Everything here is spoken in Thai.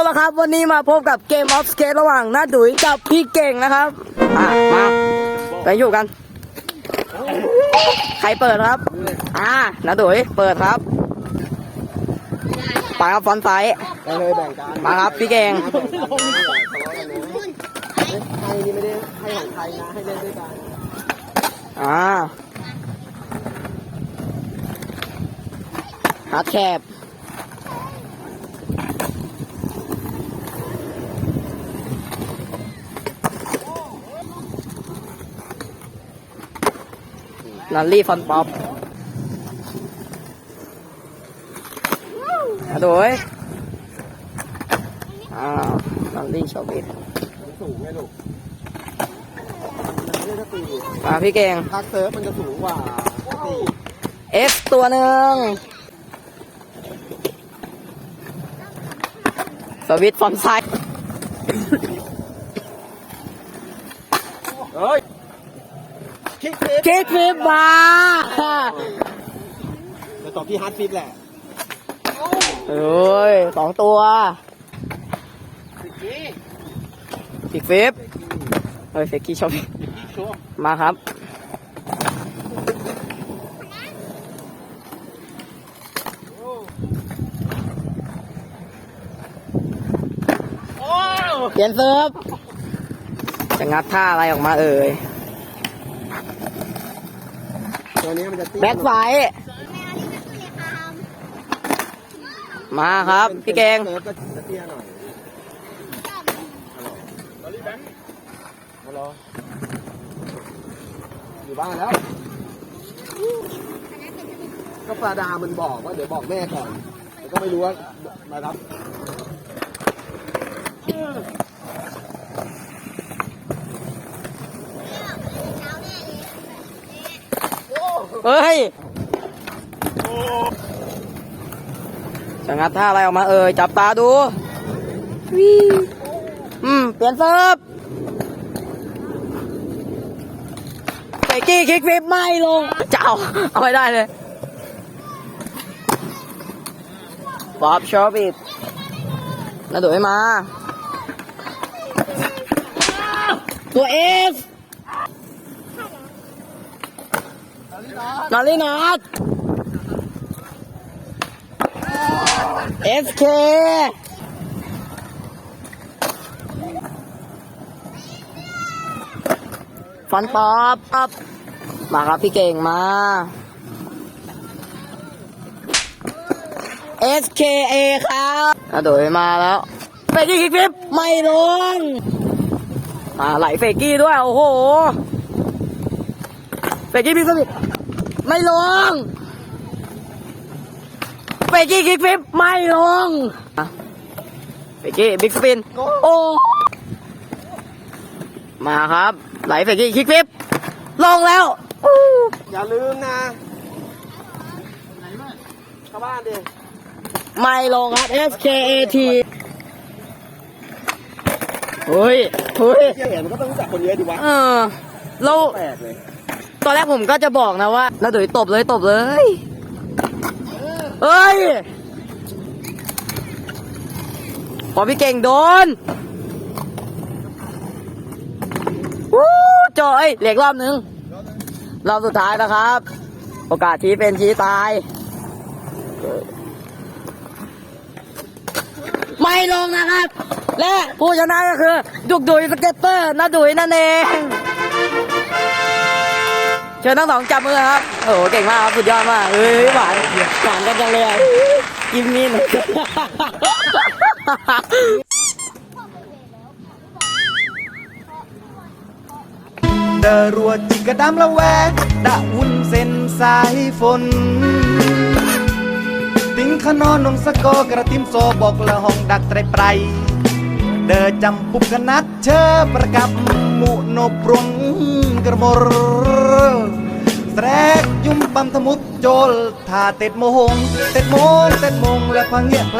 เอาละครับ วันนี้มาพบกับเกมออฟสเกตระหว่างน้าดุยกับพี่เก่งนะครับอะมาไปอยู่กัน ใครเปิดครับ อ่าน้าดุยเปิดครับไปครับฟอนต์ไซส์ไปเลยแบ่งกันมาครับพี่เก่งให้นี่ไม่ได้ให้ของใครนะให้เล่นด้วยกันอ่าฮาร์ดแคบ นันลี่ฟอนป๊อปอะโดยอ่านันลี่ชอบบิดมันสูงไงลูกมันไม่ได้สตีมาพี่เก่งพักเซิร์ฟมันจะสูงกว่าสตี F ตัวหนึ่งสวิตช์ฟอนต์ไซด์เฮ้ย คิกฟิปคิกฟิปมาจะตอบที่ฮาร์ดฟิปแหละเอ้ยสองตัวคิกฟิปเฮ้ยเฟกกี้ชอบมาครับเปลี่ยนเซิร์ฟจะงัดท่าอะไรออกมาเอ่ย ตัวนี้มันจะตีแบ็คไฟท์มาครับ พี่เก่งเซิร์ฟก็จะเตี้ยหน่อยฮัลโหลอยู่บ้านแล้ว ก็ปลาดามันบอกว่าเดี๋ยวบอกแม่ก่อนแต่ก็ไม่รู้ว่ามารับ เฮ้ยจะงัดท่าอะไรออกมาเอ่ยจับตาดูวิอืม เปลี่ยนเซิร์ฟเฟกกี้คิกฟิปไม่ลงจะเอาเอาไม่ได้เลยบ๊อบชอบอีกน่าดูให้มา ตัวเอฟ นอรินัท FK ฟันป๊อปป๊อปมาครับพี่เก่งมา SKA ครับอะโดยมาแล้วเฟกกี้คิกฟิปไม่ลงอ่าไหลเฟกกี้ด้วย โอ้โห เฟกกี้พิกซ์ไม่ลงเฟกกี้คิกฟิปไม่ลงอะเฟกกี้บิ๊กสปินโอ้มาครับ ไหลเฟกกี้คิกฟิปลงแล้วอู้อย่าลืมนะเข้าบ้านดิไม่ลงครับ SKAT เฮ้ยเฮ้ยเที่ยเห็นมันก็ต้องรู้จักคนเยอะดีวะเออเราแปลกเลยต อนแรกผมก็จะบอกนะว่าน้าดุยตบเลยตบเลยเฮ้ยพอพี่เก่งโดนวู้จอยเหล็กรอบหนึ่งรอบสุดท้ายนะครับ โอกาสชี้เป็นชี้ตาย ไม่ลงนะครับ และผู้ชนะก็คือ ดุกดุยสเก็ตเตอร์น้าดุยนั่นเอง เชิญทั้งสองจับมือครับ โอ้โหเก่งมากครับสุดยอดมากเฮ้ยหวานหวานกันจังเลยอะกิมมี่หน่อยเดอรัวจิกกระดำละแวกดะวุ่นเส้นสายฝน ติงขนอนนงสะกอกระติมโซบอกละห้องดักไตรไพรเดอจำปุกนัดเชอประกับ มุโนปรงกระมรแสรกยุ่มปั้มทมุดโจลถ้าติดมงเต็ดมงเต็ดมงและพังเงียแผ